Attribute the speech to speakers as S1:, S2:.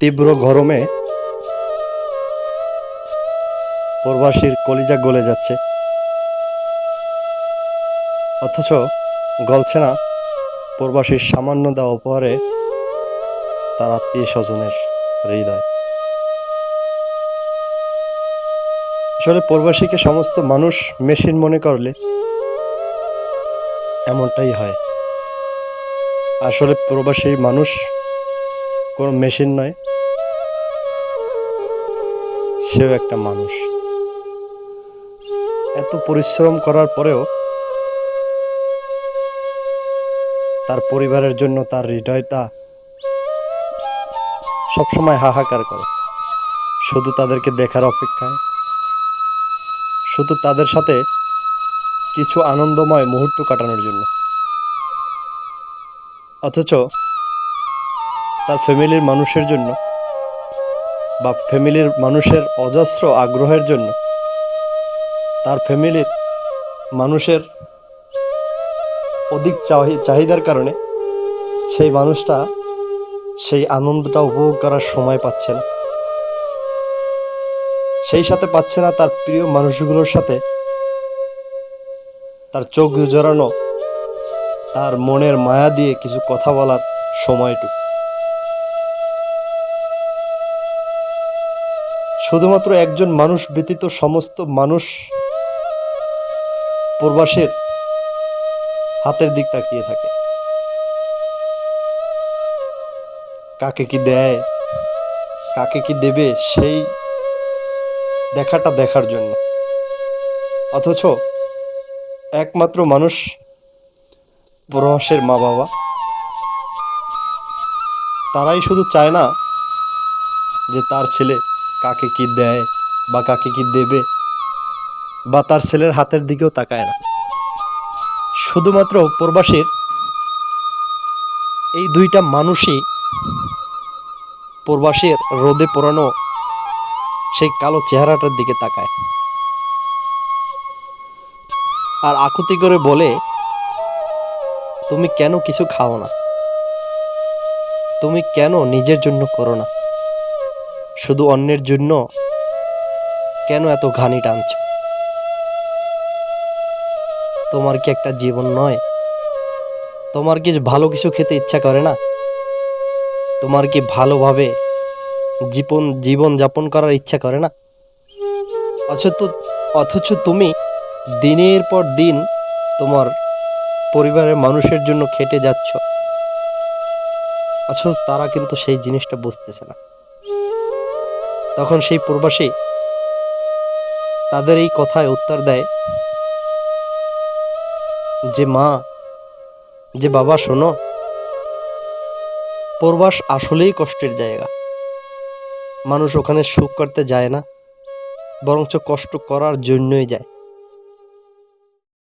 S1: তীব্র গরমে প্রবাসীর কলিজা গলে যাচ্ছে। অথচ গলছে না প্রবাসীর সামান্য দেওয়া উপহারে তার আত্মীয় স্বজনের হৃদয়। আসলে প্রবাসীকে সমস্ত মানুষ মেশিন মনে করলে এমনটাই হয়। আসলে প্রবাসী মানুষ কোনো মেশিন নয় সেও একটা মানুষ। এত পরিশ্রম করার পরেও তার পরিবারের জন্য তার হৃদয়টা সবসময় হাহাকার করে। শুধু তাদেরকে দেখার অপেক্ষায়, শুধু তাদের সাথে কিছু আনন্দময় মুহূর্ত কাটানোর জন্য। অথচ তার ফ্যামিলির মানুষের জন্য বা ফ্যামিলির মানুষের অজস্র আগ্রহের জন্য, তার ফ্যামিলির মানুষের অধিক চাহি- চাহিদার কারণে সেই মানুষটা সেই আনন্দটা উপভোগ করার সময় পাচ্ছে না। সেই সাথে পাচ্ছে না তার প্রিয় মানুষগুলোর সাথে তার চোখ জড়ানো, তার মনের মায়া দিয়ে কিছু কথা বলার সময়টুকু। শুধুমাত্র একজন মানুষ ব্যতীত সমস্ত মানুষ প্রবাসের হাতের দিক তাকিয়ে থাকে। কাকে কি দেয়, কাকে কি দেবে সেই দেখাটা দেখার জন্য। অথচ একমাত্র মানুষ প্রবাসের মা বাবা তারাই শুধু চায় না যে তার ছেলে কাকে কি দেয় বা কাকে কি দেবে বা তার ছেলের হাতের দিকেও তাকায় না। শুধুমাত্র প্রবাসীর এই দুইটা মানুষই প্রবাসীর রোদে পোড়ানো সেই কালো চেহারাটার দিকে তাকায়। আর আকুতি করে বলে, তুমি কেন কিছু খাও না? তুমি কেন নিজের জন্য করো না? শুধু অন্যের জন্য? কেন এত ঘানি টানছ? তোমার কি একটা জীবন নয়? তোমার কি ভালো কিছু খেতে ইচ্ছা করে না? তোমার কি ভালোভাবে জীবন জীবন যাপন করার ইচ্ছা করে না? অথচ অথচ তুমি দিনের পর দিন তোমার পরিবারের মানুষের জন্য খেটে যাচ্ছ। অথচ তারা কিন্তু সেই জিনিসটা বুঝতেছে না। তখন সেই প্রবাসী তাদের এই কথায় উত্তর দেয়, যে মা, যে বাবা, শোনো, প্রবাস আসলেই কষ্টের জায়গা। মানুষ ওখানে সুখ করতে যায় না, বরঞ্চ কষ্ট করার জন্যই যায়।